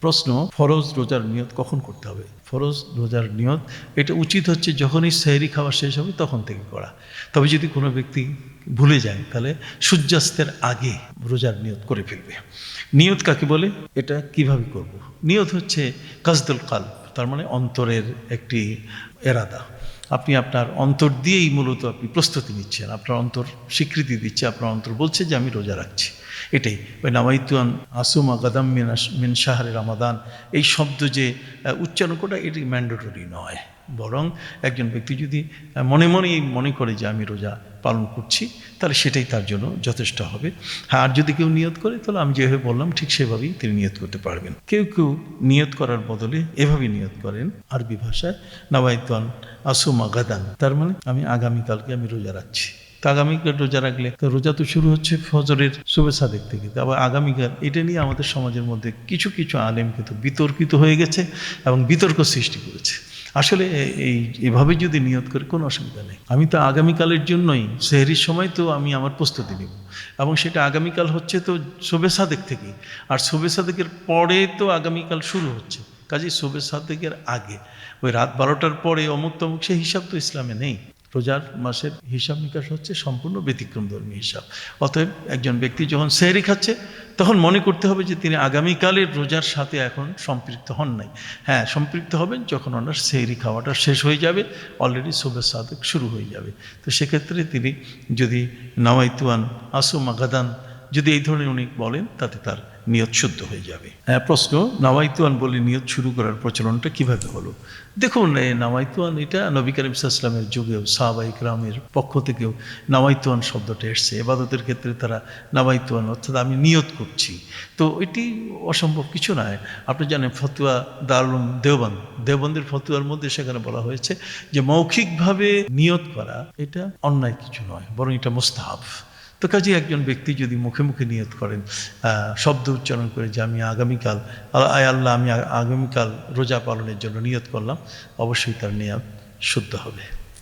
প্রশ্ন, ফরজ রোজার নিয়ত কখন করতে হবে? ফরজ রোজার নিয়ত, এটা উচিত হচ্ছে যখনই সেহরি খাওয়া শেষ হবে তখন থেকে করা। তবে যদি কোনো ব্যক্তি ভুলে যায়, তাহলে সূর্যাস্তের আগে রোজার নিয়ত করে ফেলবে। নিয়ত কাকে বলে? এটা কীভাবে করব। নিয়ত হচ্ছে কাজদুল কাল তার মানে অন্তরের একটি এরাদা। আপনি আপনার অন্তর দিয়েই মূলত আপনি প্রস্তুতি নিচ্ছেন, আপনার অন্তর স্বীকৃতি দিচ্ছে, আপনার অন্তর বলছে যে আমি রোজা রাখছি। এটাই। ওই নামাইতুয়ান আসুমা গাদাম মিনাস মিন শাহরে রামাদান। এই শব্দ যে উচ্চারণ করা এটি ম্যান্ডেটরি নয়। বরং একজন ব্যক্তি যদি মনে মনেই মনে করে যে আমি রোজা পালন করছি, তাহলে সেটাই তার জন্য যথেষ্ট হবে। হ্যাঁ আর যদি কেউ নিয়ত করে, তাহলে আমি যেভাবে বললাম, ঠিক সেভাবেই তিনি নিয়ত করতে পারবেন। কেউ কেউ নিয়ত করার বদলে এভাবে নিয়ত করেন আরবি ভাষায় নাওয়াইতান আসুমা গাদান তার মানে আমি আগামীকালকে আমি রোজা রাখছি। আগামীকাল রোজা রাখলে তো রোজা তো শুরু হচ্ছে ফজরের শুভেচ্ছা দেখতে থেকে আবার আগামীকাল, এটা নিয়ে আমাদের সমাজের মধ্যে কিছু কিছু আলেম কিন্তু বিতর্কিত হয়ে গেছে এবং বিতর্ক সৃষ্টি করেছে। আসলে এই, এভাবে যদি নিয়ত করে কোনো অসুবিধা নেই। আমি তো আগামীকালের জন্যই সেহরির সময় তো আমি আমার প্রস্তুতি নেব। এবং সেটা আগামীকাল হচ্ছে তো শোবে সাদেক থেকে আর শোবে সাদেকের পরে তো আগামীকাল শুরু হচ্ছে। কাজে শোবে সাদেকের আগে। ওই রাত বারোটার পরে অমুক তমুক সে হিসাব তো ইসলামে নেই। রোজার মাসের হিসাব নিকাশ হচ্ছে সম্পূর্ণ ব্যতিক্রম ধর্মী হিসাব। অতএব একজন ব্যক্তি যখন সেহরি খাচ্ছে, তখন মনে করতে হবে যে তিনি আগামীকালের রোজার সাথে এখন সম্পৃক্ত হন নাই। হ্যাঁ সম্পৃক্ত হবেন যখন ওনার সেহরি খাওয়াটা শেষ হয়ে যাবে অলরেডি শুভে সাধক শুরু হয়ে যাবে। তো সেক্ষেত্রে তিনি যদি নাওয়াইতুয়ান, আসুমা মাগাদান যদি এই ধরনের উনি বলেন, তাতে তার নিয়ত শুদ্ধ হয়ে যাবে। হ্যাঁ প্রশ্ন, নাওয়াইতুয়ান বলে নিয়ত শুরু করার প্রচলনটা কীভাবে হলো? দেখুন এই নাওয়াইতুয়ান, এটা নবী করিম ইসলামের যুগেও সাহাবা ইকরামের পক্ষ থেকেও নাওয়াইতুয়ান শব্দটা এসছে। এবাদতের ক্ষেত্রে তারা নাওয়াইতুয়ান, অর্থাৎ আমি নিয়ত করছি। তো এটি অসম্ভব কিছু নয়। আপনি জানেন, ফতুয়া দারুম দেওবন্দ। দেওবন্দের ফতুয়ার মধ্যে সেখানে বলা হয়েছে যে, মৌখিকভাবে নিয়ত করা, এটা অন্যায় কিছু নয়, বরং এটা মোস্তাহাব। তো কাজে একজন ব্যক্তি যদি মুখে মুখে নিয়ত করেন শব্দ উচ্চারণ করে যে আমি আগামীকাল আয় আল্লাহ, আমি আগামীকাল রোজা পালনের জন্য নিয়ত করলাম, অবশ্যই তার নিয়ত শুদ্ধ হবে।